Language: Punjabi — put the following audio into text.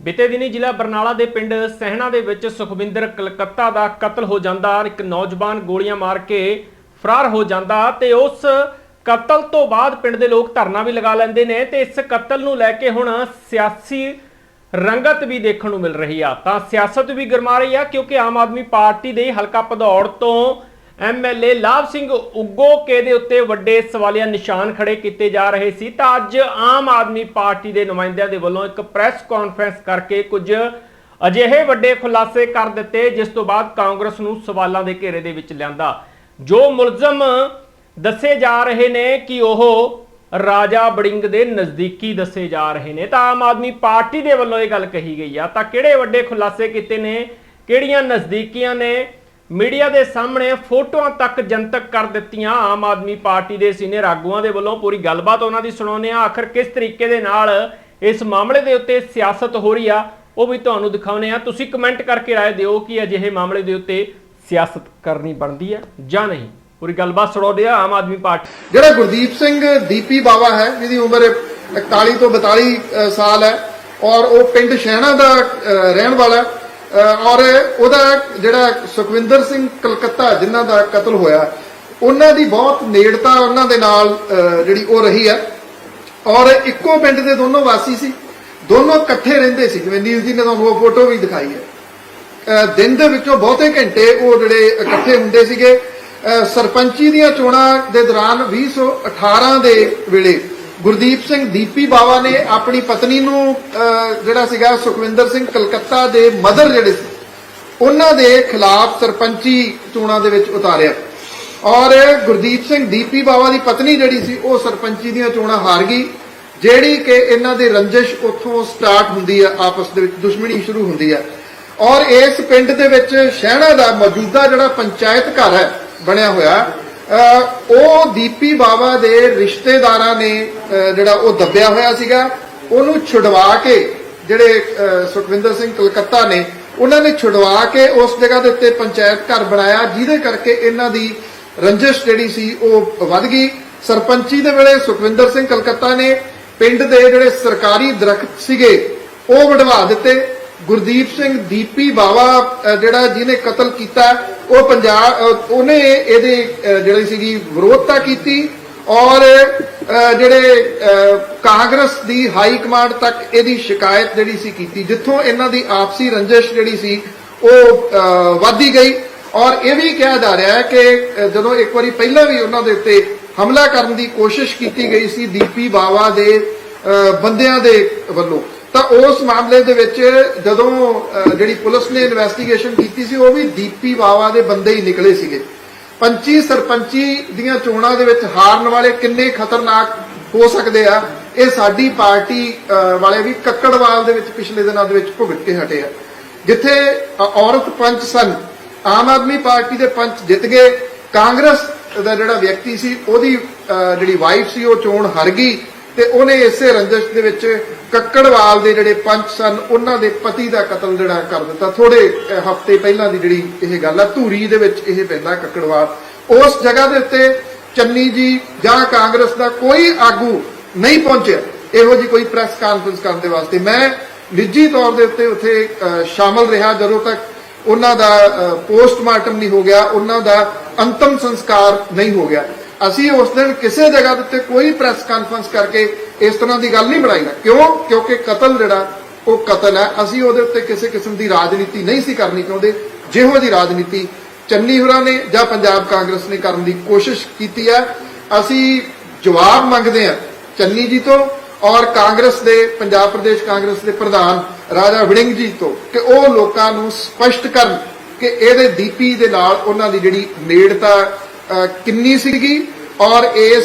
ਬੀਤੇ ਦਿਨੀ ਜ਼ਿਲ੍ਹਾ ਬਰਨਾਲਾ ਦੇ ਪਿੰਡ ਸਹਿਣਾ ਦੇ ਵਿੱਚ ਸੁਖਵਿੰਦਰ ਕਲਕੱਤਾ ਦਾ ਕਤਲ ਹੋ ਜਾਂਦਾ ਇੱਕ ਨੌਜਵਾਨ ਗੋਲੀਆਂ ਮਾਰ ਕੇ ਫਰਾਰ ਹੋ ਜਾਂਦਾ ਤੇ ਉਸ ਕਤਲ ਤੋਂ ਬਾਅਦ ਪਿੰਡ ਦੇ ਲੋਕ ਧਰਨਾ ਵੀ ਲਗਾ ਲੈਂਦੇ ਨੇ ਤੇ ਇਸ ਕਤਲ ਨੂੰ ਲੈ ਕੇ ਹੁਣ ਸਿਆਸੀ ਰੰਗਤ ਵੀ ਦੇਖਣ ਨੂੰ ਮਿਲ ਰਹੀ ਆ। ਤਾਂ ਸਿਆਸਤ ਵੀ ਗਰਮਾ ਰਹੀ ਆ ਕਿਉਂਕਿ ਆਮ ਆਦਮੀ ਪਾਰਟੀ ਦੇ ਹਲਕਾ ਭਦੌੜ ਤੋਂ ਐਮਐਲਏ ਲਾਭ ਸਿੰਘ ਉਗੋਕੇ ਦੇ ਉੱਤੇ ਵੱਡੇ ਸਵਾਲੀਆ ਨਿਸ਼ਾਨ ਖੜੇ ਕੀਤੇ ਜਾ ਰਹੇ ਸੀ। ਤਾਂ ਅੱਜ ਆਮ ਆਦਮੀ ਪਾਰਟੀ ਦੇ ਨੁਮਾਇੰਦਿਆਂ ਦੇ ਵੱਲੋਂ ਇੱਕ ਪ੍ਰੈਸ ਕਾਨਫਰੰਸ ਕਰਕੇ ਕੁਝ ਅਜਿਹੇ ਵੱਡੇ ਖੁਲਾਸੇ ਕਰ ਦਿੱਤੇ, ਜਿਸ ਤੋਂ ਬਾਅਦ ਕਾਂਗਰਸ ਨੂੰ ਸਵਾਲਾਂ ਦੇ ਘੇਰੇ ਦੇ ਵਿੱਚ ਲਿਆਂਦਾ। ਜੋ ਮੁਲਜ਼ਮ ਦੱਸੇ ਜਾ ਰਹੇ ਨੇ ਕਿ ਉਹ ਰਾਜਾ ਬੜਿੰਗ ਦੇ ਨਜ਼ਦੀਕੀ ਦੱਸੇ ਜਾ ਰਹੇ ਨੇ। ਤਾਂ ਆਮ ਆਦਮੀ ਪਾਰਟੀ ਦੇ ਵੱਲੋਂ ਇਹ ਗੱਲ ਕਹੀ ਗਈ ਆ। ਤਾਂ ਕਿਹੜੇ ਵੱਡੇ ਖੁਲਾਸੇ ਕੀਤੇ ਨੇ, ਕਿਹੜੀਆਂ ਨਜ਼ਦੀਕੀਆਂ ਨੇ ਮੀਡੀਆ ਦੇ ਸਾਹਮਣੇ ਫੋਟੋਆਂ ਤੱਕ ਜਨਤਕ ਕਰ ਦਿੱਤੀਆਂ ਆਮ ਆਦਮੀ ਪਾਰਟੀ ਦੇ ਸੀਨੀਅਰ ਆਗੂਆਂ ਦੇ ਵੱਲੋਂ ਪੂਰੀ ਗੱਲਬਾਤ ਉਹਨਾਂ ਦੀ ਸੁਣਾਉਂਦੇ ਆ ਆਖਰ ਕਿਸ ਤਰੀਕੇ ਦੇ ਨਾਲ ਇਸ ਮਾਮਲੇ ਦੇ ਉੱਤੇ ਸਿਆਸਤ ਹੋ ਰਹੀ ਆ, ਉਹ ਵੀ ਤੁਹਾਨੂੰ ਦਿਖਾਉਨੇ ਆ ਤੁਸੀਂ ਕਮੈਂਟ ਕਰਕੇ ਰਾਏ ਦਿਓ ਕਿ ਅਜਿਹੇ ਮਾਮਲੇ ਦੇ ਉੱਤੇ ਸਿਆਸਤ ਕਰਨੀ ਬਣਦੀ ਹੈ ਜਾਂ ਨਹੀਂ। ਪੂਰੀ ਗੱਲਬਾਤ ਸੁਣਾਉਂਦੇ ਆ ਆਮ ਆਦਮੀ ਪਾਰਟੀ ਜਿਹੜਾ ਗੁਰਦੀਪ ਸਿੰਘ ਦੀਪੀ ਬਾਵਾ ਹੈ, ਜਿਹਦੀ ਉਮਰ 41 ਤੋਂ 42 ਸਾਲ ਹੈ ਔਰ ਉਹ ਪਿੰਡ ਸ਼ਹਿਣਾ ਦਾ ਰਹਿਣ ਵਾਲਾ ਹੈ ਔਰ ਉਹਦਾ ਜਿਹੜਾ ਸੁਖਵਿੰਦਰ ਸਿੰਘ ਕਲਕੱਤਾ, ਜਿਨ੍ਹਾਂ ਦਾ ਕਤਲ ਹੋਇਆ, ਉਹਨਾਂ ਦੀ ਬਹੁਤ ਨੇੜਤਾ ਉਹਨਾਂ ਦੇ ਨਾਲ ਜਿਹੜੀ ਉਹ ਰਹੀ ਹੈ। ਔਰ ਇੱਕੋ ਪਿੰਡ ਦੇ ਦੋਨੋਂ ਵਾਸੀ ਸੀ। ਦੋਨੋਂ ਇਕੱਠੇ ਰਹਿੰਦੇ ਸੀ। ਜਿਵੇਂ ਨੀਲ ਜੀ ਨੇ ਤੁਹਾਨੂੰ ਉਹ ਫੋਟੋ ਵੀ ਦਿਖਾਈ ਹੈ। ਦਿਨ ਦੇ ਵਿੱਚੋਂ ਬਹੁਤੇ ਘੰਟੇ ਉਹ ਜਿਹੜੇ ਇਕੱਠੇ ਹੁੰਦੇ ਸੀਗੇ। ਸਰਪੰਚੀ ਦੀਆਂ ਚੋਣਾਂ ਦੇ ਦੌਰਾਨ 2018 ਦੇ ਵੇਲੇ ਗੁਰਦੀਪ ਸਿੰਘ ਦੀਪੀ ਬਾਵਾ ਨੇ ਆਪਣੀ ਪਤਨੀ ਨੂੰ ਜਿਹੜਾ ਸੀਗਾ ਸੁਖਵਿੰਦਰ ਸਿੰਘ ਕਲਕੱਤਾ ਦੇ ਮਦਰ ਜਿਹੜੇ ਸੀ, ਉਹਨਾਂ ਦੇ ਖਿਲਾਫ ਸਰਪੰਚੀ ਚੋਣਾਂ ਦੇ ਵਿੱਚ ਉਤਾਰਿਆ। ਔਰ ਗੁਰਦੀਪ ਸਿੰਘ ਦੀਪੀ ਬਾਵਾ ਦੀ ਪਤਨੀ ਜਿਹੜੀ ਸੀ, ਉਹ ਸਰਪੰਚੀ ਦੀਆਂ ਚੋਣਾਂ ਹਾਰ ਗਈ, ਜਿਹੜੀ ਕਿ ਇਹਨਾਂ ਦੀ ਰੰਜਿਸ਼ ਉੱਥੋਂ ਸਟਾਰਟ ਹੁੰਦੀ ਹੈ ਆਪਸ ਦੇ ਵਿੱਚ ਦੁਸ਼ਮਣੀ ਸ਼ੁਰੂ ਹੁੰਦੀ ਹੈ ਔਰ ਇਸ ਪਿੰਡ ਦੇ ਵਿੱਚ ਸ਼ਹਿਣਾ ਦਾ ਮੌਜੂਦਾ ਜਿਹੜਾ ਪੰਚਾਇਤ ਘਰ ਹੈ, ਬਣਿਆ ਹੋਇਆ ਉਹ ਦੀਪੀ ਬਾਵਾ ਦੇ ਰਿਸ਼ਤੇਦਾਰਾਂ ਨੇ ਜਿਹੜਾ ਉਹ ਦੱਬਿਆ ਹੋਇਆ ਸੀਗਾ, ਉਹਨੂੰ ਛੁਡਵਾ ਕੇ ਜਿਹੜੇ ਸੁਖਵਿੰਦਰ ਸਿੰਘ ਕਲਕੱਤਾ ਨੇ, ਉਹਨਾਂ ਨੇ ਛੁਡਵਾ ਕੇ ਉਸ ਜਗ੍ਹਾ ਦੇ ਉੱਤੇ ਪੰਚਾਇਤ ਘਰ ਬਣਾਇਆ, ਜਿਹਦੇ ਕਰਕੇ ਇਹਨਾਂ ਦੀ ਰੰਜਿਸ਼ ਜਿਹੜੀ ਸੀ ਉਹ ਵੱਧ ਗਈ। ਸਰਪੰਚੀ ਦੇ ਵੇਲੇ ਸੁਖਵਿੰਦਰ ਸਿੰਘ ਕਲਕੱਤਾ ਨੇ ਪਿੰਡ ਦੇ ਜਿਹੜੇ ਸਰਕਾਰੀ ਦਰਖਤ ਸੀਗੇ, ਉਹ ਵਢਵਾ ਦਿੱਤੇ। ਗੁਰਦੀਪ ਸਿੰਘ ਦੀਪੀ ਬਾਵਾ ਜਿਹੜਾ ਜਿਹਨੇ ਕਤਲ ਕੀਤਾ ਉਹ ਪੰਜਾਬ ਉਹਨੇ ਇਹਦੇ ਜਿਹੜੀ ਸੀਗੀ ਵਿਰੋਧਤਾ ਕੀਤੀ ਔਰ ਜਿਹੜੇ ਕਾਂਗਰਸ ਦੀ ਹਾਈ ਕਮਾਂਡ ਤੱਕ ਇਹਦੀ ਸ਼ਿਕਾਇਤ ਜਿਹੜੀ ਸੀ ਕੀਤੀ, ਜਿੱਥੋਂ ਇਹਨਾਂ ਦੀ ਆਪਸੀ ਰੰਜਿਸ਼ ਜਿਹੜੀ ਸੀ ਉਹ, ਅਹ ਵਧਦੀ ਗਈ ਔਰ ਇਹ ਵੀ ਕਿਹਾ ਜਾ ਰਿਹਾ ਹੈ ਕਿ ਜਦੋਂ ਇੱਕ ਵਾਰੀ ਪਹਿਲਾਂ ਵੀ ਉਹਨਾਂ ਦੇ ਉੱਤੇ ਹਮਲਾ ਕਰਨ ਦੀ ਕੋਸ਼ਿਸ਼ ਕੀਤੀ ਗਈ ਸੀ ਦੀਪੀ ਬਾਵਾ ਦੇ ਬੰਦਿਆਂ ਦੇ ਵੱਲੋਂ। ਤਾਂ ਉਸ ਮਾਮਲੇ ਦੇ ਵਿੱਚ ਜਦੋਂ ਜਿਹੜੀ ਪੁਲਿਸ ਨੇ ਇਨਵੈਸਟੀਗੇਸ਼ਨ ਕੀਤੀ ਸੀ, ਉਹ ਵੀ ਦੀਪੀ ਬਾਵਾ ਦੇ ਬੰਦੇ ਹੀ ਨਿਕਲੇ ਸੀਗੇ। ਪੰਚੀ ਸਰਪੰਚੀ ਦੀਆਂ ਚੋਣਾਂ ਦੇ ਵਿੱਚ ਹਾਰਨ ਵਾਲੇ ਕਿੰਨੇ ਖਤਰਨਾਕ ਹੋ ਸਕਦੇ ਆ, ਇਹ ਸਾਡੀ ਪਾਰਟੀ ਵਾਲੇ ਵੀ ਕੱਕੜਵਾਲ ਦੇ ਵਿੱਚ ਪਿਛਲੇ ਦਿਨਾਂ ਦੇ ਵਿੱਚ ਭੁਗਤ ਕੇ ਹਟੇ ਆ। ਜਿੱਥੇ ਔਰਤ ਪੰਚ ਸਨ, ਆਮ ਆਦਮੀ ਪਾਰਟੀ ਦੇ ਪੰਚ ਜਿੱਤ ਗਏ, ਕਾਂਗਰਸ ਦਾ ਜਿਹੜਾ ਵਿਅਕਤੀ ਸੀ, ਉਹਦੀ ਜਿਹੜੀ ਵਾਈਫ ਸੀ, ਉਹ ਚੋਣ ਹਾਰ ਗਈ। ਤੇ ਉਹਨੇ ਇਸੇ ਰੰਜਸ਼ ਦੇ ਵਿੱਚ ਕੱਕੜਵਾਲ ਦੇ ਜਿਹੜੇ ਪੰਚ ਸਨ, ਉਹਨਾਂ ਦੇ ਪਤੀ ਦਾ ਕਤਲ ਜਿਹੜਾ ਕਰ ਦਿੱਤਾ। ਥੋੜੇ ਹਫ਼ਤੇ ਪਹਿਲਾਂ ਦੀ ਜਿਹੜੀ ਇਹ ਗੱਲ ਆ, ਧੂਰੀ ਦੇ ਵਿੱਚ ਇਹ ਪੈਂਦਾ ਕੱਕੜਵਾਲ। ਉਸ ਜਗ੍ਹਾ ਦੇ ਉੱਤੇ ਚੰਨੀ ਜੀ ਜਾਂ ਕਾਂਗਰਸ ਦਾ ਕੋਈ ਆਗੂ ਨਹੀਂ ਪਹੁੰਚਿਆ। ਇਹੋ ਜੀ ਕੋਈ ਪ੍ਰੈਸ ਕਾਨਫਰੰਸ ਕਰਨ ਦੇ ਵਾਸਤੇ। ਮੈਂ ਨਿੱਜੀ ਤੌਰ ਦੇ ਉੱਤੇ ਉੱਥੇ ਸ਼ਾਮਲ ਰਿਹਾ ਜਦੋਂ ਤੱਕ ਉਹਨਾਂ ਦਾ ਪੋਸਟਮਾਰਟਮ ਨਹੀਂ ਹੋ ਗਿਆ, ਉਹਨਾਂ ਦਾ ਅੰਤਮ ਸੰਸਕਾਰ ਨਹੀਂ ਹੋ ਗਿਆ। ਅਸੀਂ ਉਸ ਦਿਨ ਕਿਸੇ ਜਗ੍ਹਾ ਦੇ ਉੱਤੇ ਕੋਈ ਪ੍ਰੈਸ ਕਾਨਫਰੰਸ ਕਰਕੇ ਇਸ ਤਰ੍ਹਾਂ ਦੀ ਗੱਲ ਨਹੀਂ ਬਣਾਈ ਨਾ। ਕਿਉਂ? ਕਿਉਂਕਿ ਕਤਲ ਜਿਹੜਾ, ਉਹ ਕਤਲ ਹੈ। ਅਸੀਂ ਉਹਦੇ ਉੱਤੇ ਕਿਸੇ ਕਿਸਮ ਦੀ ਰਾਜਨੀਤੀ ਨਹੀਂ ਸੀ ਕਰਨੀ ਚਾਹੁੰਦੇ। ਜਿਹੋ ਜੀ ਰਾਜਨੀਤੀ ਚੰਨੀ ਹੋਰਾਂ ਨੇ ਜਾਂ ਪੰਜਾਬ ਕਾਂਗਰਸ ਨੇ ਕਰਨ ਦੀ ਕੋਸ਼ਿਸ਼ ਕੀਤੀ ਹੈ। ਅਸੀਂ ਜਵਾਬ ਮੰਗਦੇ ਹਾਂ ਚੰਨੀ ਜੀ ਤੋਂ ਔਰ ਕਾਂਗਰਸ ਦੇ, ਪੰਜਾਬ ਪ੍ਰਦੇਸ਼ ਕਾਂਗਰਸ ਦੇ ਪ੍ਰਧਾਨ ਰਾਜਾ ਵੜਿੰਗ ਜੀ ਤੋਂ ਕਿ ਉਹ ਲੋਕਾਂ ਨੂੰ ਸਪਸ਼ਟ ਕਰਨ ਕਿ ਇਹਦੇ ਦੀਪੀ ਦੇ ਨਾਲ ਉਹਨਾਂ ਦੀ ਜਿਹੜੀ ਨੇੜਤਾ ਕਿੰਨੀ ਸੀਗੀ? ਔਰ ਇਸ